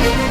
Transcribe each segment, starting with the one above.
Музика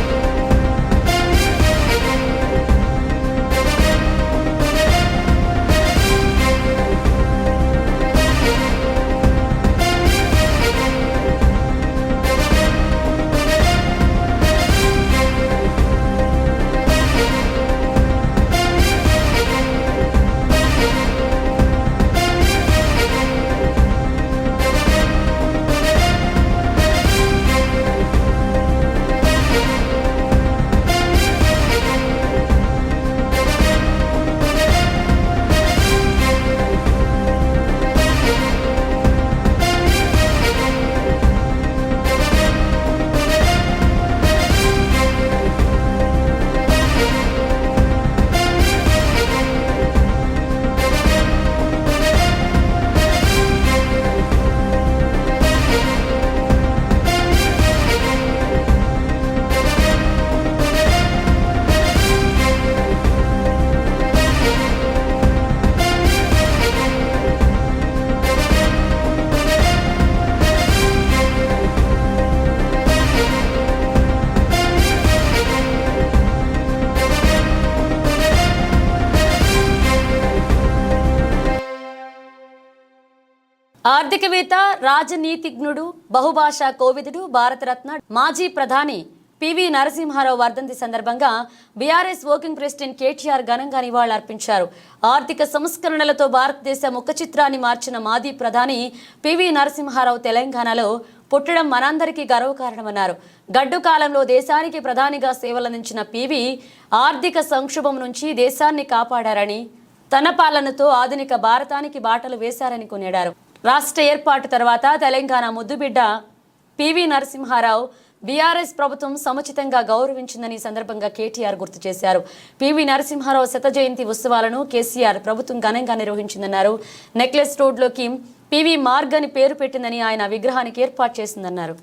ఆర్థికవేత్త రాజనీతిజ్ఞుడు బహుభాషా కోవిదుడు భారతరత్న మాజీ ప్రధాని పివి నరసింహారావు వర్ధంతి సందర్భంగా బీఆర్ఎస్ వర్కింగ్ ప్రెసిడెంట్ కేటీఆర్ ఘనంగా నివాళులర్పించారు. ఆర్థిక సంస్కరణలతో భారతదేశ ముఖ చిత్రాన్ని మార్చిన మాజీ ప్రధాని పివి నరసింహారావు తెలంగాణలో పుట్టడం మనందరికీ గర్వకారణమన్నారు. గడ్డు కాలంలో దేశానికి ప్రధానిగా సేవలందించిన పివి ఆర్థిక సంక్షోభం నుంచి దేశాన్ని కాపాడారని తన పాలనతో ఆధునిక భారతానికి బాటలు వేశారని కొనియాడారు. రాష్ట్ర ఏర్పాటు తర్వాత తెలంగాణ ముద్దుబిడ్డ పివి నరసింహారావు బీఆర్ఎస్ ప్రభుత్వం సముచితంగా గౌరవించిందని సందర్భంగా కేటీఆర్ గుర్తు చేశారు. పివి నరసింహారావు శత జయంతి ఉత్సవాలను కేసీఆర్ ప్రభుత్వం ఘనంగా నిర్వహించిందన్నారు. నెక్లెస్ రోడ్లోకి పివి మార్గ్ అని పేరు పెట్టిందని ఆయన విగ్రహానికి ఏర్పాటు చేసిందన్నారు.